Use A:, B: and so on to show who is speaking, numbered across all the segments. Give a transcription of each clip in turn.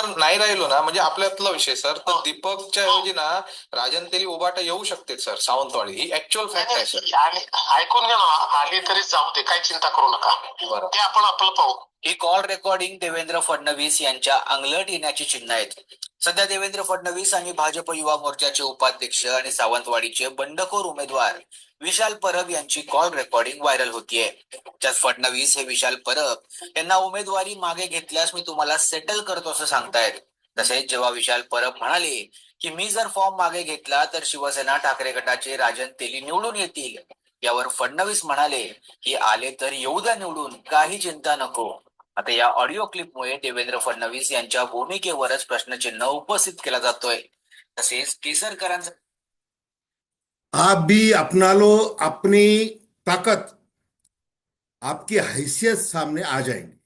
A: जर नाही राहिलो ना म्हणजे आपल्यातला विषय सर. तर
B: हो.
A: दीपकच्या ऐवजी ना राजन तेली उबाटा येऊ शकते सर सावंतवाडी. ही ऍक्च्युअल फॅक्ट आहे सर.
B: आणि ऐकून घ्या ना आली तरी जाऊ दे काही चिंता करू नका. ते आपण आपलं पाहू.
C: ही कॉल रेकॉर्डिंग देवेंद्र फडणवीस यांच्या अंगलट येण्याची चिन्ह आहेत. सध्या देवेंद्र फडणवीस आणि भाजप युवा मोर्चाचे उपाध्यक्ष आणि सावंतवाडीचे बंडखोर उमेदवार विशाल परब यांची कॉल रेकॉर्डिंग व्हायरल होतीये. त्यात फडणवीस हे विशाल परब यांना उमेदवारी मागे घेतल्यास मी तुम्हाला सेटल करतो असं सांगतायत. तसेच जेव्हा विशाल परब म्हणाले की मी जर फॉर्म मागे घेतला तर शिवसेना ठाकरे गटाचे राजन तेली निवडून येतील. यावर फडणवीस म्हणाले की आले तर येऊ द्या निवडून काही चिंता नको. आता या ऑडिओ क्लिपमुळे देवेंद्र फडणवीस यांच्या भूमिकेवरच प्रश्नचिन्ह उपस्थित केला जातोय. तसेच केसरकरांचा
D: आप भी अपना लो अपनी ताकत. आपकी हैसियत सामने आ जाएंगे.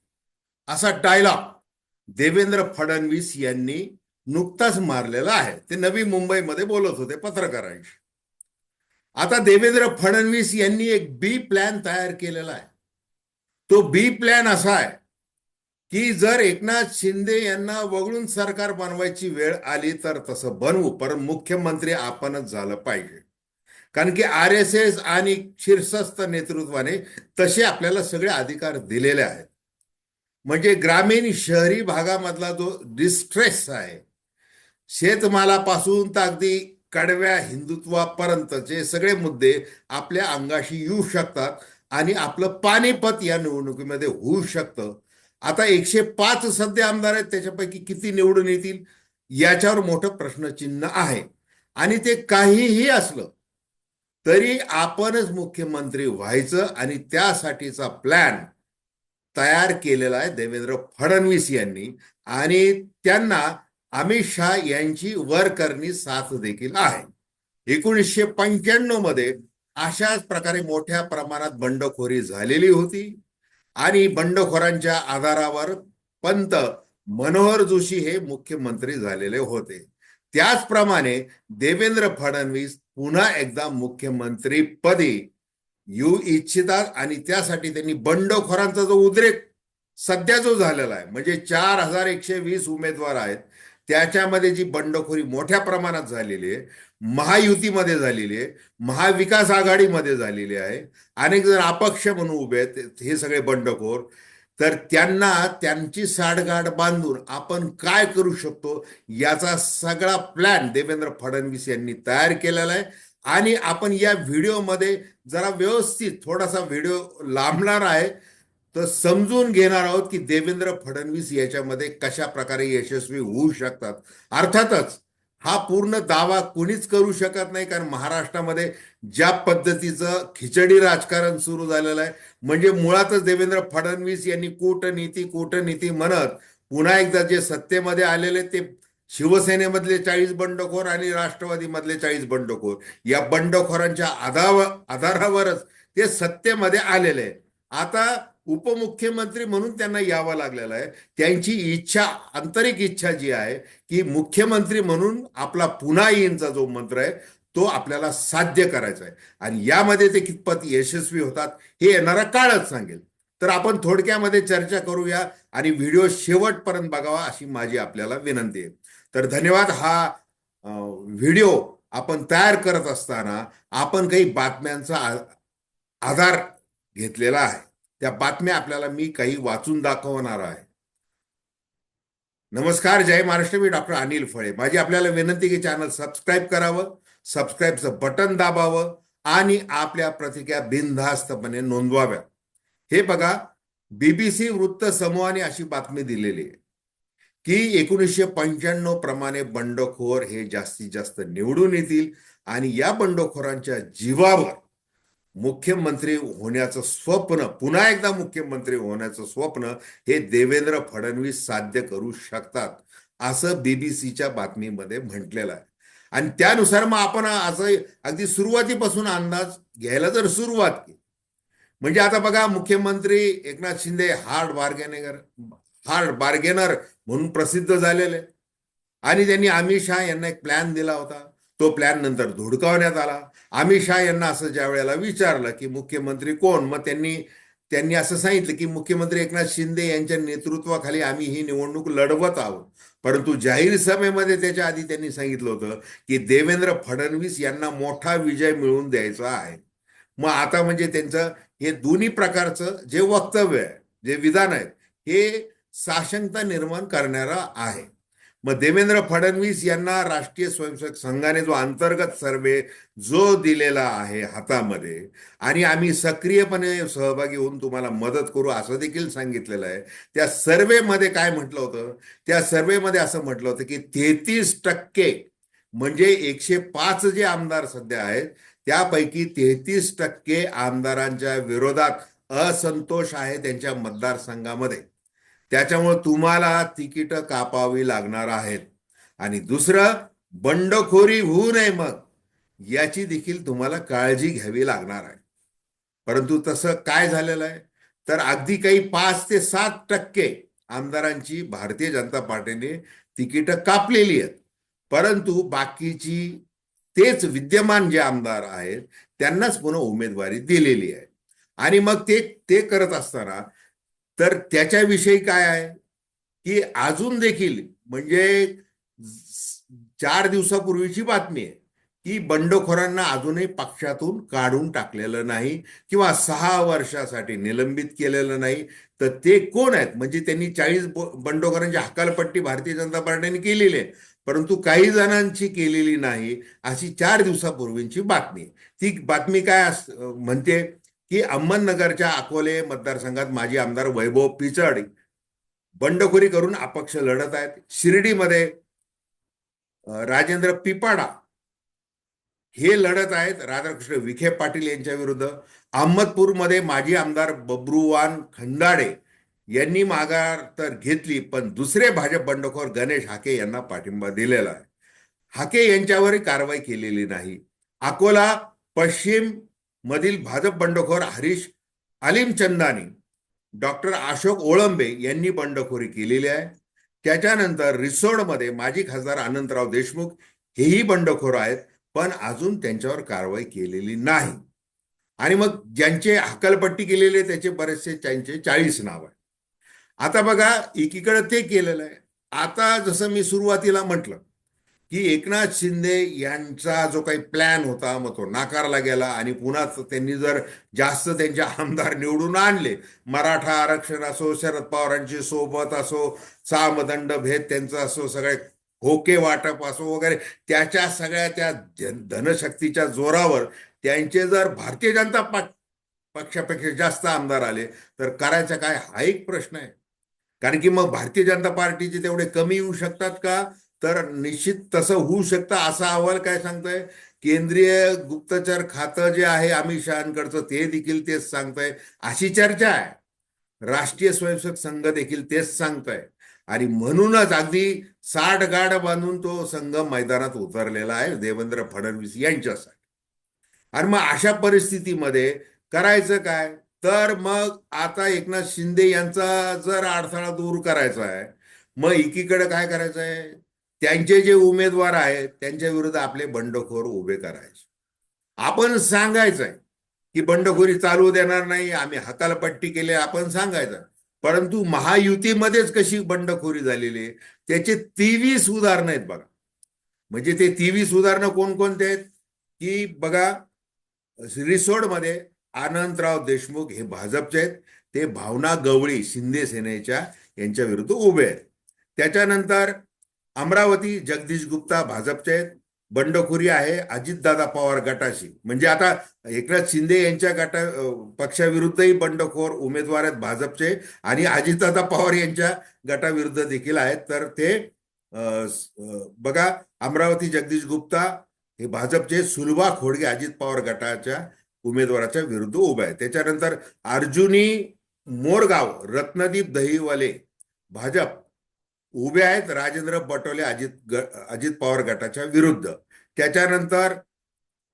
D: असा डायलॉग देवेंद्र फडणवीस यांनी नुकताच मारलेला आहे. ते नवी मुंबईमध्ये बोलत होते पत्रकारांशी. आता देवेंद्र फडणवीस यांनी एक बी प्लॅन तयार केलेला आहे. तो बी प्लॅन असा आहे. की जर एकनाथ शिंदे यांना वगळून सरकार बनवायची वेळ आली तर तसं बनवू. पर मुख्यमंत्री आपणच झालं पाहिजे. कारण की आर एस एस आणि शीर्षस्थ नेतृत्वाने तसे आपल्याला सगळे अधिकार दिलेले आहेत. म्हणजे ग्रामीण शहरी भागामधला जो डिस्ट्रेस आहे शेतमालापासून तर अगदी कडव्या हिंदुत्वापर्यंतचे सगळे मुद्दे आपल्या अंगाशी येऊ शकतात आणि आपलं पानिपत या निवडणुकीमध्ये होऊ शकतं आता एकशे पाच सध्या आमदार आहेत त्याच्यापैकी किती निवडून येतील याच्यावर मोठं प्रश्नचिन्ह आहे. आणि ते काहीही असलं तरी आपणच मुख्यमंत्री व्हायचं आणि त्यासाठीचा प्लॅन तयार केलेला आहे देवेंद्र फडणवीस यांनी. आणि त्यांना अमित शहा यांची वर करणी साथ देखील आहे. एकोणीसशे पंच्याण्णवमध्ये अशाच प्रकारे मोठ्या प्रमाणात बंडखोरी झालेली होती. आणि बंडखोरांच्या आधारावर पंत मनोहर जोशी हे मुख्यमंत्री झालेले होते. त्याचप्रमाणे देवेंद्र फडणवीस पुन्हा एकदा मुख्यमंत्री पदी येऊ इच्छितात आणि त्यासाठी त्यांनी बंडखोरांचा जो उद्रेक सध्या जो झालेला आहे म्हणजे चार हजार एकशे वीस उमेदवार आहेत त्याच्यामध्ये जी बंडखोरी मोठ्या प्रमाणात झालेली आहे महायुतीमध्ये झालेली आहे महाविकास आघाडीमध्ये झालेली आहे अनेक जण अपक्ष म्हणून उभे आहेत हे सगळे बंडखोर. तर त्यांना त्यांची साठगाठ बांधून आपण काय करू शकतो याचा सगळा प्लॅन देवेंद्र फडणवीस यांनी तयार केलेला आहे. आणि आपण या व्हिडिओमध्ये जरा व्यवस्थित थोडासा व्हिडिओ लांबणार आहे. तर समजून घेणार आहोत की देवेंद्र फडणवीस याच्यामध्ये कशा प्रकारे यशस्वी होऊ शकतात. अर्थातच हा पूर्ण दावा कुणीच करू शकत नाही कारण महाराष्ट्रामध्ये ज्या पद्धतीचं खिचडी राजकारण सुरू झालेलं आहे म्हणजे मुळातच देवेंद्र फडणवीस यांनी कूटनीती कूटनीती म्हणत पुन्हा एकदा जे सत्तेमध्ये आलेले ते शिवसेनेमधले चाळीस बंडखोर आणि राष्ट्रवादीमधले चाळीस बंडखोर. या बंडखोरांच्या आधाव आधारावरच ते सत्तेमध्ये आलेले. आहे आता उपमुख्यमंत्री म्हणून त्यांना यावं लागलेलं आहे. त्यांची इच्छा आंतरिक इच्छा जी आहे की मुख्यमंत्री म्हणून आपला पुन्हा येईनचा जो मंत्र आहे तो आपल्याला साध्य करायचा आहे. आणि यामध्ये ते कितपत यशस्वी होतात हे येणारा काळच सांगेल. तर आपण थोडक्यामध्ये चर्चा करूया आणि व्हिडिओ शेवटपर्यंत बघावा अशी माझी आपल्याला विनंती आहे. तर धन्यवाद. हा व्हिडिओ आपण तयार करत असताना आपण काही बातम्यांचा आधार घेतलेला आहे. त्या बातम्या आपल्याला मी काही वाचून दाखवणार आहे. नमस्कार जय महाराष्ट्र. मी डॉक्टर अनिल फळे. माझी आपल्याला विनंती की चॅनल सबस्क्राईब करावं सबस्क्राईबचं बटन दाबावं आणि आपल्या प्रतिक्रिया बिनधास्तपणे नोंदवाव्या. हे बघा बीबीसी वृत्त समूहाने अशी बातमी दिलेली आहे की एकोणीसशे पंच्याण्णव प्रमाणे बंडखोर हे जास्तीत जास्त निवडून येतील आणि या बंडखोरांच्या जीवावर मुख्यमंत्री होण्याचं स्वप्न पुन्हा एकदा मुख्यमंत्री होण्याचं स्वप्न हे देवेंद्र फडणवीस साध्य करू शकतात असं बीबीसीच्या बातमीमध्ये म्हटलेलं आहे. आणि त्यानुसार मग आपण असं अगदी सुरुवातीपासून अंदाज घ्यायला जर सुरुवात केली. म्हणजे आता बघा मुख्यमंत्री Eknath Shinde hard bargainer hard bargainer म्हणून प्रसिद्ध झालेले. आणि त्यांनी अमित शहा यांना एक प्लॅन दिला होता. तो प्लॅन नंतर धुडकावण्यात आला. अमित शहा यांना असं ज्या वेळेला विचारलं की मुख्यमंत्री कोण मग त्यांनी त्यांनी असं सांगितलं की मुख्यमंत्री एकनाथ शिंदे यांच्या नेतृत्वाखाली आम्ही ही निवडणूक लढवत आहोत. परंतु जाहीर सभेमध्ये त्याच्या आधी त्यांनी सांगितलं होतं की देवेंद्र फडणवीस यांना मोठा विजय मिळवून द्यायचा आहे. मग आता म्हणजे त्यांचं हे दोन्ही प्रकारचं जे वक्तव्य आहे जे विधान आहे हे साशंकता निर्माण करणारं आहे. मग देवेंद्र फडणवीस यांना राष्ट्रीय स्वयंसेवक संघाने जो अंतर्गत सर्वे जो दिलेला आहे हातामध्ये आणि आम्ही सक्रियपणे सहभागी होऊन तुम्हाला मदत करू असं देखील सांगितलेलं आहे. त्या सर्वेमध्ये काय म्हटलं होतं? त्या सर्वेमध्ये असं म्हटलं होतं की तेहतीस टक्के म्हणजे एकशे पाच जे आमदार सध्या आहेत त्यापैकी तेहतीस टक्के आमदारांच्या विरोधात असंतोष आहे त्यांच्या मतदारसंघामध्ये. त्याच्यामुळे तुम्हाला तिकीट कापावी लागणार आहेत. आणि दुसरं बंडखोरी होऊ नये मग. याची देखील तुम्हाला काळजी घ्यावी लागणार आहे. परंतु तसं काय झालेलं आहे? तर अगदी काही पाच ते सात टक्के आमदारांची भारतीय जनता पार्टीने तिकीटं कापलेली आहेत. परंतु बाकीची तेच विद्यमान जे आमदार आहेत त्यांनाच पुन्हा उमेदवारी दिलेली आहे. आणि मग ते ते करत असताना तर त्याच्याविषयी काय आहे? की अजून देखील म्हणजे चार दिवसापूर्वीची बातमी आहे की बंडखोरांना अजूनही पक्षातून काढून टाकलेलं नाही किंवा सहा वर्षासाठी निलंबित केलेलं नाही. तर ते कोण आहेत? म्हणजे त्यांनी चाळीस बंडखोरांची हकालपट्टी भारतीय जनता पार्टीने केलेली आहे. परंतु काही जणांची केलेली नाही अशी चार दिवसापूर्वींची बातमी ती बातमी काय म्हणते? की अहमदनगरच्या अकोले मतदारसंघात माजी आमदार वैभव पिचड बंडखोरी करून अपक्ष लढत आहेत. शिर्डीमध्ये राजेंद्र पिपाडा हे लढत आहेत. राधाकृष्ण विखे पाटील यांच्या विरुद्ध. अहमदपूरमध्ये माजी आमदार बब्रुवान खंडाडे यांनी माघार तर घेतली पण दुसरे भाजप बंडखोर गणेश हाके यांना पाठिंबा दिलेला आहे. हाके यांच्यावरही कारवाई केलेली नाही. अकोला पश्चिम मधील भाजप बंडखोर हरीश अलीमचंदानी डॉक्टर अशोक ओळंबे यांनी बंडखोरी केलेली आहे. त्याच्यानंतर रिसोडमध्ये माजी खासदार अनंतराव देशमुख हेही बंडखोर आहेत पण अजून त्यांच्यावर कारवाई केलेली नाही. आणि मग ज्यांचे हकलपट्टी केलेले त्याचे बरेचसे त्यांचे चाळीस नाव आहे आता बघा एकीकडे ते केलेलं आहे. आता जसं मी सुरुवातीला म्हटलं की एकनाथ शिंदे यांचा जो काही प्लॅन होता मग तो नाकारला गेला आणि पुन्हा त्यांनी जर जास्त त्यांचे आमदार निवडून आणले मराठा आरक्षण असो शरद पवारांची सोबत असो सामदंड भेद त्यांचा असो सगळे होके वाटप असो वगैरे त्याच्या सगळ्या त्या धनशक्तीच्या जोरावर त्यांचे जर भारतीय जनता पक्ष पक्षापेक्षा जास्त आमदार आले तर करायचा काय हा एक प्रश्न आहे. कारण की मग भारतीय जनता पार्टीचे तेवढे कमी येऊ शकतात का? तर निश्चित तसं होऊ शकतं. असा अहवाल काय सांगतोय? केंद्रीय गुप्तचर खातं जे आहे अमित शहाकडचं ते देखील तेच सांगताय. अशी चर्चा आहे. राष्ट्रीय स्वयंसेवक संघ देखील तेच सांगतोय. आणि म्हणूनच अगदी साठ गाड बांधून तो संघ मैदानात उतरलेला आहे देवेंद्र फडणवीस यांच्यासाठी. आणि मग अशा परिस्थितीमध्ये करायचं काय? तर मग आता एकनाथ शिंदे यांचा जर अडथळा दूर करायचा आहे मग एकीकडे काय करायचं आहे त्यांचे जे उमेदवार आहेत त्यांच्या विरुद्ध आपले बंडखोर उभे करायचे. आपण सांगायचंय की बंडखोरी चालू देणार नाही आम्ही हकालपट्टी केली आपण सांगायचं. परंतु महायुतीमध्येच कशी बंडखोरी झालेली आहे त्याचे तेवीस उदाहरणं आहेत बघा. म्हणजे ते तेवीस उदाहरणं कोणकोणते आहेत? की बघा रिसोडमध्ये आनंदराव देशमुख हे भाजपचे आहेत. ते भावना गवळी शिंदे सेनेच्या यांच्या विरुद्ध उभे आहेत. त्याच्यानंतर अमरावती जगदीश गुप्ता भाजपचे आहेत. बंडखोरी आहे. अजितदादा पवार गटाशी. म्हणजे आता एकनाथ शिंदे यांच्या गटा पक्षाविरुद्धही बंडखोर उमेदवार आहेत भाजपचे आणि अजितदादा पवार यांच्या गटाविरुद्ध देखील आहेत. तर ते बघा अमरावती जगदीश गुप्ता हे भाजपचे सुलभा खोडगे अजित पवार गटाच्या उमेदवाराच्या विरुद्ध उभे आहेत. त्याच्यानंतर अर्जुनी मोरगाव रत्नदीप दहीवाले भाजप उभे आहेत राजेंद्र बटोले अजित ग अजित पवार गटाच्या विरुद्ध. त्याच्यानंतर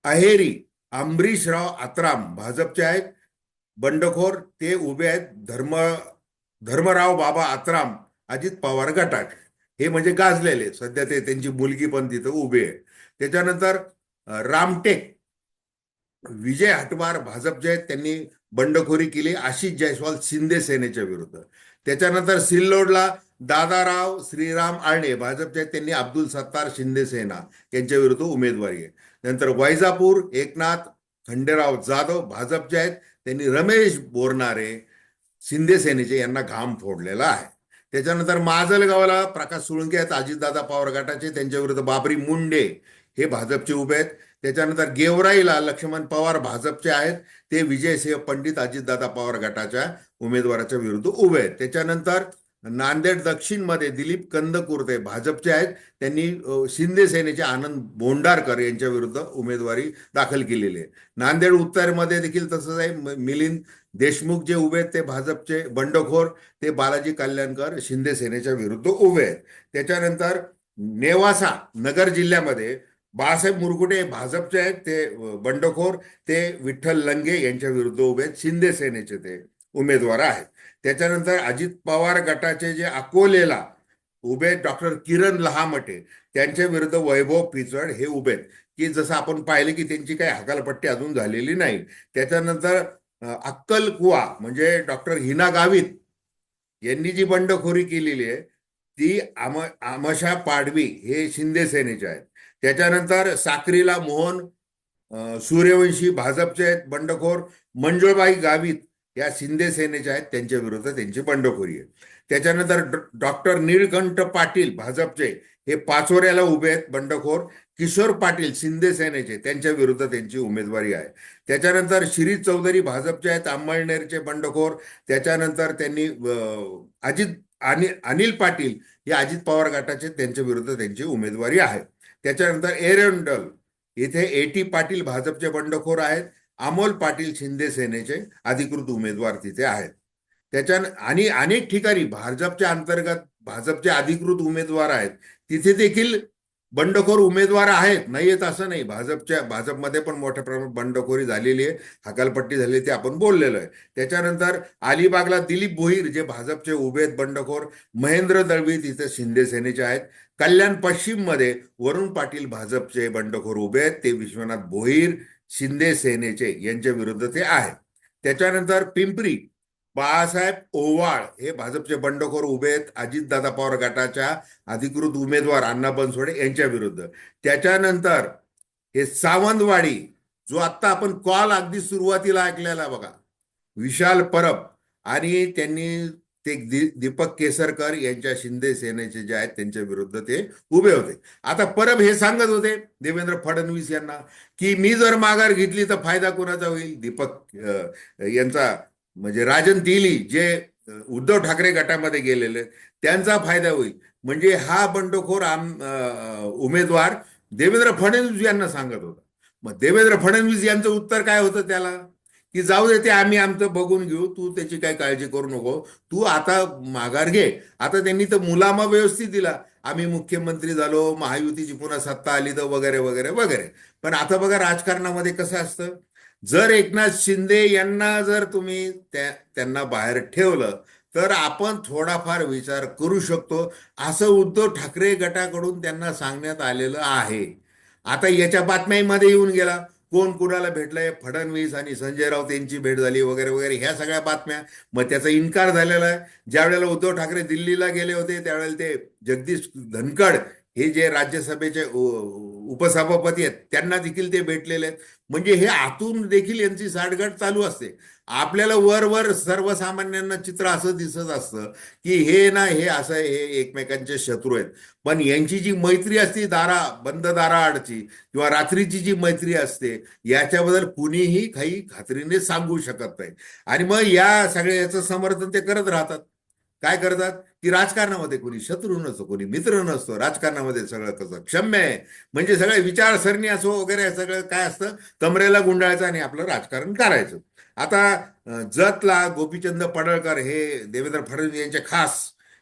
D: अहेरी अंबरीशराव आत्राम भाजपचे आहेत. बंडखोर ते उभे आहेत. धर्म धर्मराव बाबा आत्राम अजित पवार गटात. हे म्हणजे गाजलेले सध्या ते त्यांची मुलगी पण तिथं उभी आहे. त्याच्यानंतर रामटेक विजय हटवार भाजपचे आहेत. त्यांनी बंडखोरी केली आशिष जयस्वाल शिंदे सेनेच्या विरुद्ध. त्याच्यानंतर सिल्लोडला दादाराव श्रीराम आळणे भाजपचे आहेत, त्यांनी अब्दुल सत्तार शिंदे सेना यांच्या विरुद्ध उमेदवारी आहे. नंतर वैजापूर एकनाथ खंडेराव जाधव भाजपचे आहेत. त्यांनी रमेश बोरणारे शिंदे सेनेचे यांना घाम फोडलेला आहे. त्याच्यानंतर माजलगावला प्रकाश सुळंके आहेत अजितदादा पवार गटाचे त्यांच्या विरुद्ध बाबरी मुंडे हे भाजपचे उभे आहेत. त्याच्यानंतर गेवराईला लक्ष्मण पवार भाजपचे आहेत. ते विजयसिंह पंडित अजितदादा पवार गटाच्या उमेदवाराच्या विरुद्ध उभे आहेत. त्याच्यानंतर नांदेड दक्षिणमध्ये दिलीप कंदकुर्ते भाजपचे आहेत. त्यांनी शिंदे सेनेचे आनंद बोंडारकर यांच्या विरुद्ध उमेदवारी दाखल केलेली आहे. नांदेड उत्तरमध्ये देखील तसंच आहे. मिलिंद देशमुख जे उभे आहेत ते भाजपचे बंडखोर ते बालाजी कल्याणकर शिंदे सेनेच्या विरुद्ध उभे आहेत. त्याच्यानंतर नेवासा नगर जिल्ह्यामध्ये बाळासाहेब मुरगुडे भाजपचे आहेत ते बंडखोर ते विठ्ठल लंगे यांच्या विरुद्ध उभे आहेत शिंदे सेनेचे ते उमेदवार आहेत. त्याच्यानंतर अजित पवार गटाचे जे अकोलेला उभे डॉक्टर किरण लहामटे त्यांच्या विरुद्ध वैभव पिचड हे उभे आहेत. की जसं आपण पाहिले की त्यांची काही हकालपट्टी अजून झालेली नाही. त्याच्यानंतर अ, अक्कल कुवा म्हणजे डॉक्टर हिना गावित यांनी जी बंडखोरी केलेली आहे ती आम आमशा पाडवी हे शिंदे सेनेचे आहेत. त्याच्यानंतर साक्रीला मोहन सूर्यवंशी भाजपचे आहेत बंडखोर मंजुळबाई गावित या शिंदे सेनेच्या आहेत त्यांच्या विरुद्ध त्यांची बंडखोरी आहे. त्याच्यानंतर डॉक्टर नीळकंठ पाटील भाजपचे हे पाचोऱ्याला उभे आहेत बंडखोर. किशोर पाटील शिंदे सेनेचे त्यांच्या विरुद्ध त्यांची उमेदवारी आहे. त्याच्यानंतर श्री चौधरी भाजपचे आहेत अंमळनेरचे बंडखोर. त्याच्यानंतर त्यांनी अजित आणि अनिल पाटील हे अजित पवार गटाचे त्यांच्या विरुद्ध त्यांची उमेदवारी आहे. त्याच्यानंतर एरंडल. इथे एटी पाटील भाजपचे बंडखोर आहेत. अमोल पाटील शिंदे सेनेचे अधिकृत उमेदवार तिथे आहेत. त्याच्या आणि अनेक ठिकाणी भाजपच्या अंतर्गत भाजपचे अधिकृत उमेदवार आहेत. तिथे देखील बंडखोर उमेदवार आहेत. नाही येत असं नाही. भाजपच्या भाजपमध्ये पण मोठ्या प्रमाणात बंडखोरी झालेली आहे. हकालपट्टी झाली ते आपण बोललेलो आहे. त्याच्यानंतर अलिबागला दिलीप भोईर जे भाजपचे उभे आहेत बंडखोर. महेंद्र दळवी तिथे शिंदे सेनेचे आहेत. कल्याण पश्चिममध्ये वरुण पाटील भाजपचे बंडखोर उभे आहेत ते विश्वनाथ भोईर शिंदे सेनेचे यांच्या विरुद्ध ते आहेत. त्याच्यानंतर पिंपरी बाळासाहेब ओवाळ हे भाजपचे बंडखोर उभे आहेत अजितदादा पवार गटाच्या अधिकृत उमेदवार अण्णा बनसोडे यांच्या विरुद्ध. त्याच्यानंतर हे सावंतवाडी जो आत्ता आपण कॉल अगदी सुरुवातीला ऐकलेला बघा विशाल परब आणि त्यांनी ते दीपक केसरकर यांच्या शिंदे सेनेचे जे आहेत त्यांच्या विरुद्ध ते उभे होते. आता परब हे सांगत होते देवेंद्र फडणवीस यांना की मी जर माघार घेतली तर फायदा कोणाचा होईल? दीपक यांचा म्हणजे राजन तेली जे उद्धव ठाकरे गटामध्ये गेलेले त्यांचा फायदा होईल. म्हणजे हा बंडखोर आम उमेदवार देवेंद्र फडणवीस यांना सांगत होता. मग देवेंद्र फडणवीस यांचं उत्तर काय होतं त्याला? की जाऊ दे ते आम्ही आमचं बघून घेऊ तू त्याची काही काळजी करू नको. तू आता माघार घे. आता त्यांनी तर मुलामा व्यवस्थित दिला. आम्ही मुख्यमंत्री झालो महायुतीची पुन्हा सत्ता आली तर वगैरे वगैरे वगैरे. पण आता बघा राजकारणामध्ये कसं असतं? जर एकनाथ शिंदे यांना जर तुम्ही त्यांना बाहेर ठेवलं तर आपण थोडाफार विचार करू शकतो. असं उद्धव ठाकरे गटाकडून त्यांना सांगण्यात आलेलं आहे. आता याच्या बातम्यांमध्ये येऊन गेला. कोण कुणाला भेटलंय? फडणवीस आणि संजय राऊत यांची भेट झाली वगैरे वगैरे ह्या सगळ्या बातम्या. मग त्याचा इन्कार झालेला आहे. ज्या वेळेला उद्धव ठाकरे दिल्लीला गेले होते त्यावेळेला ते जगदीश धनखड हे जे राज्यसभेचे उपसभापती आहेत त्यांना देखील ते भेटलेले आहेत. म्हणजे हे आतून देखील यांची साठगाठ चालू असते. आपल्याला वर वर सर्वसामान्यांना चित्र असं दिसत असतं की हे ना हे असं हे एकमेकांचे शत्रू आहेत. पण यांची जी मैत्री असते दारा बंद दाराआडची किंवा रात्रीची जी मैत्री असते याच्याबद्दल कुणीही काही खात्रीने सांगू शकत नाही. आणि मग या सगळ्या याचं समर्थन ते करत राहतात. काय करतात? की राजकारणामध्ये कोणी शत्रू नसतो कोणी मित्र नसतो राजकारणामध्ये सगळं कसं क्षम्य आहे. म्हणजे सगळे विचारसरणी असो वगैरे सगळं काय असतं? कमरेला गुंडाळायचं आणि आपलं राजकारण करायचं. आता जतला गोपीचंद पडळकर हे देवेंद्र फडणवीस यांचे खास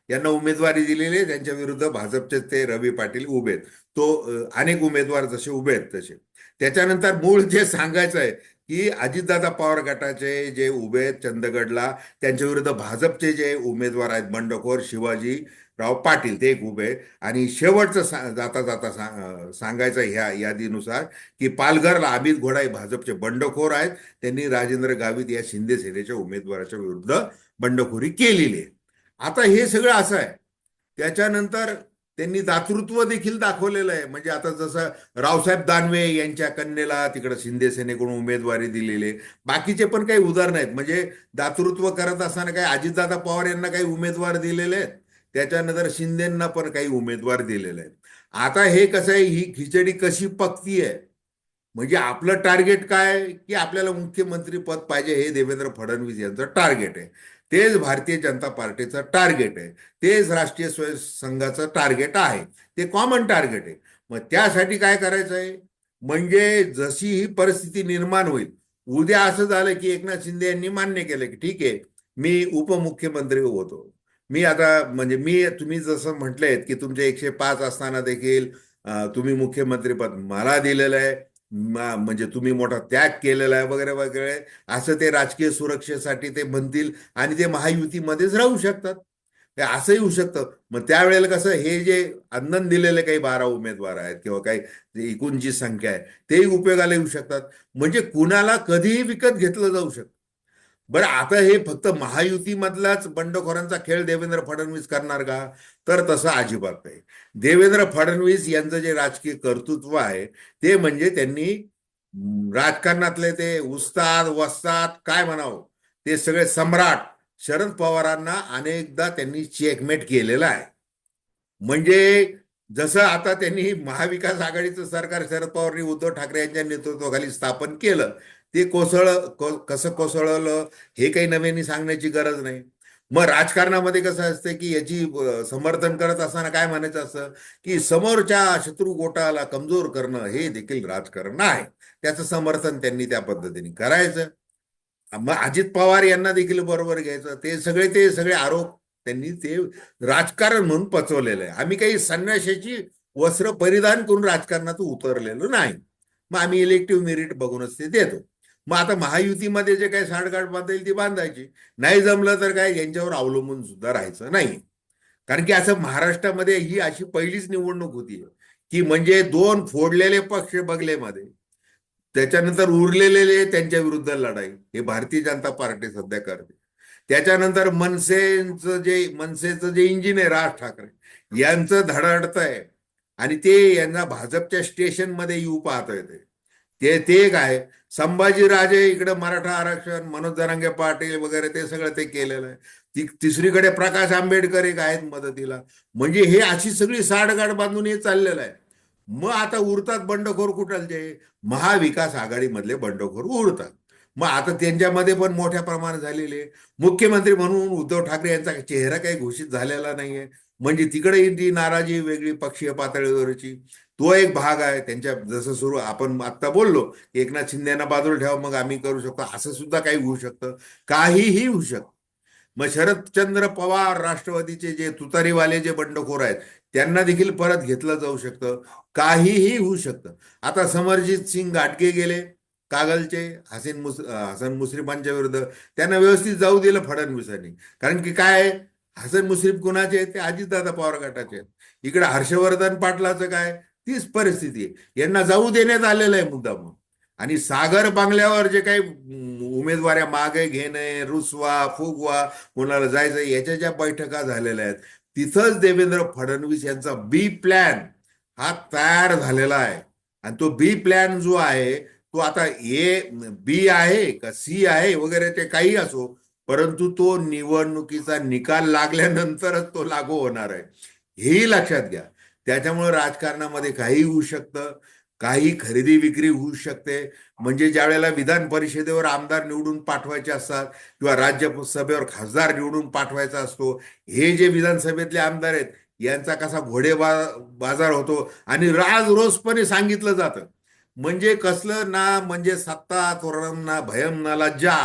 D: यांना उमेदवारी दिलेली आहे त्यांच्या विरुद्ध भाजपचे ते रवी पाटील उभे आहेत. तो अनेक उमेदवार जसे उभे आहेत तसे. त्याच्यानंतर मूळ जे सांगायचं आहे की अजितदादा पवार गटाचे जे उभे आहेत चंदगडला त्यांच्या विरुद्ध भाजपचे जे उमेदवार आहेत बंडखोर शिवाजी राव पाटील ते एक उभे आहेत. आणि शेवटचं सा जाता जाता सा सांगायचं ह्या यादीनुसार की पालघरला अमित घोडा हे भाजपचे बंडखोर आहेत. त्यांनी राजेंद्र गावित या शिंदे सेनेच्या उमेदवाराच्या विरुद्ध बंडखोरी केलेली आहे. आता हे सगळं असं आहे. त्याच्यानंतर त्यांनी दातृत्व देखील दाखवलेलं आहे. म्हणजे आता जसं रावसाहेब दानवे यांच्या कन्येला तिकडं शिंदे सेनेकडून उमेदवारी दिलेली आहे. बाकीचे पण काही उदाहरण आहेत. म्हणजे दातृत्व करत असताना काही अजितदादा पवार यांना काही उमेदवार दिलेले आहेत? त्याच्यानंतर शिंदेंना पण काही उमेदवार दिलेले आहेत. आता हे कसं आहे? ही खिचडी कशी पक्ती आहे? म्हणजे आपलं टार्गेट काय? की आपल्याला मुख्यमंत्री पद पाहिजे हे देवेंद्र फडणवीस यांचं टार्गेट आहे. तेच भारतीय जनता पार्टीचं टार्गेट आहे. तेच राष्ट्रीय स्वयं संघाचं टार्गेट आहे. ते कॉमन टार्गेट आहे. मग त्यासाठी काय करायचं आहे? म्हणजे जशी ही परिस्थिती निर्माण होईल. उद्या असं झालं की एकनाथ शिंदे यांनी मान्य केलं की ठीक आहे मी उपमुख्यमंत्री होतो. मी आता म्हणजे मी तुम्ही जसं म्हटलंय की तुमचे एकशे पाच असताना देखील तुम्ही मुख्यमंत्रीपद मला दिलेलं आहे. म्हणजे तुम्ही मोठा त्याग केलेला आहे वगैरे वगैरे. असं ते राजकीय सुरक्षेसाठी ते म्हणतील आणि ते महायुतीमध्येच राहू शकतात. ते असंही होऊ शकतं. मग त्यावेळेला कसं हे जे अंदन दिलेले काही बारा उमेदवार आहेत किंवा काही एकूण जी संख्या आहे तेही उपयोगाला येऊ शकतात. म्हणजे कुणाला कधीही विकत घेतलं जाऊ शकतं. बरं आता हे फक्त महायुतीमधलाच बंडखोरांचा खेळ देवेंद्र फडणवीस करणार का? तर तसं अजिबात नाही. देवेंद्र फडणवीस यांचं जे राजकीय कर्तृत्व आहे ते म्हणजे त्यांनी राजकारणातले ते उस्ताद वस्ताद काय म्हणावं ते सगळे सम्राट शरद पवारांना अनेकदा त्यांनी चेकमेट केलेलं आहे. म्हणजे जसं आता त्यांनी महाविकास आघाडीचं सरकार शरद पवारांनी उद्धव ठाकरे यांच्या नेतृत्वाखाली स्थापन केलं ते कोसळ को- कसं कोसळलं हे काही नव्याने सांगण्याची गरज नाही. मग राजकारणामध्ये कसं असतं की याची समर्थन करत असताना काय म्हणायचं असतं? की समोरच्या शत्रू गोटाला कमजोर करणं हे देखील राजकारण आहे. त्याचं समर्थन त्यांनी त्या पद्धतीने करायचं. मग अजित पवार यांना देखील बरोबर घ्यायचं. ते सगळे ते सगळे आरोप त्यांनी ते राजकारण म्हणून पचवलेलं आहे. आम्ही काही संन्याशाची वस्त्र परिधान करून राजकारणात उतरलेलो नाही. मग आम्ही इलेक्टिव्ह मेरिट बघूनच ते देतो. मग आता महायुतीमध्ये जे काही सांडगाठ बांधेल ती बांधायची. नाही जमलं तर काय यांच्यावर अवलंबून सुद्धा राहायचं नाही. कारण की असं महाराष्ट्रामध्ये ही अशी पहिलीच निवडणूक होती. की म्हणजे दोन फोडलेले पक्ष बगलेमध्ये त्याच्यानंतर उरलेले त्यांच्या विरुद्ध लढाई. हे भारतीय जनता पार्टी सध्या करते. त्याच्यानंतर मनसेचं जे मनसेचं जे इंजिन आहे राज ठाकरे यांचं धडाडत आहे. आणि ते यांना भाजपच्या स्टेशनमध्ये येऊ पाहता येते. ते ते काय संभाजीराजे इकडे मराठा आरक्षण मनोज जरांगे पाटील वगैरे ते सगळं ते केलेलं आहे. ती तिसरीकडे प्रकाश आंबेडकर एक आहेत मदतीला. म्हणजे हे अशी सगळी साडगाड बांधून हे चाललेलं आहे. मग आता उरतात बंडखोर कुठलचे? महाविकास आघाडीमधले बंडखोर उरतात मग आता त्यांच्यामध्ये पण मोठ्या प्रमाणात झालेले मुख्यमंत्री म्हणून उद्धव ठाकरे यांचा चेहरा काही घोषित झालेला नाहीये. म्हणजे तिकडे ती नाराजी वेगळी पक्षीय पातळीवरची तो एक भाग आहे. त्यांच्या जसं सुरू आपण आत्ता बोललो की एकनाथ शिंदेना बाजूला ठेवा मग आम्ही करू शकतो. असं सुद्धा काही होऊ शकतं. काहीही होऊ शकतं. मग शरदचंद्र पवार राष्ट्रवादीचे जे तुतारीवाले जे बंडखोर आहेत त्यांना देखील परत घेतलं जाऊ शकतं. काहीही होऊ शकतं. आता समरजित सिंग घाटगे गेले. कागलचे हसीन मुस हसन मुश्रीफांच्या विरुद्ध त्यांना व्यवस्थित जाऊ दिलं फडणवीसांनी. कारण की काय? हसन मुश्रीफ कुणाचे आहेत? ते अजितदादा पवार गटाचे आहेत. इकडे हर्षवर्धन पाटलाचं काय? तीच परिस्थिती आहे. यांना जाऊ देण्यात आलेलं आहे मुद्दाम आणि सागर बांगल्यावर जे काही उमेदवाऱ्या मागे घेणे रुसवा फुगवा कोणाला जायचं याच्या ज्या बैठका झालेल्या आहेत तिथंच देवेंद्र फडणवीस यांचा बी प्लॅन हा तयार झालेला आहे. आणि तो बी प्लॅन जो आहे तो आता ए बी आहे का सी आहे वगैरे ते काही असो परंतु तो निवडणुकीचा निकाल लागल्यानंतरच तो लागू होणार आहे. हेही लक्षात घ्या. त्याच्यामुळे राजकारणामध्ये काही होऊ शकतं काही खरेदी विक्री होऊ शकते. म्हणजे ज्या वेळेला विधान परिषदेवर आमदार निवडून पाठवायचे असतात किंवा राज्यसभेवर खासदार निवडून पाठवायचा असतो हे जे विधानसभेतले आमदार आहेत यांचा कसा घोडे बाजार होतो आणि राज रोजपणे सांगितलं जातं. म्हणजे कसलं ना म्हणजे सत्ता तोरण ना भयम ना लज्जा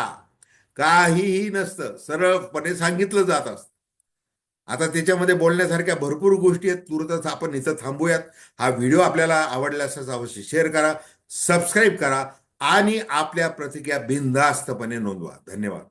D: काहीही नसतं. सरळपणे सांगितलं जात असतं. आता त्याच्यामध्ये बोलण्यासारख्या भरपूर गोष्टी आहेत. तुरंतच आपण इथं थांबूयात. हा व्हिडिओ आपल्याला आवडला असल्यास अवश्य शेअर करा सबस्क्राईब करा आणि आपल्या प्रतिक्रिया बिनधास्तपणे नोंदवा. धन्यवाद.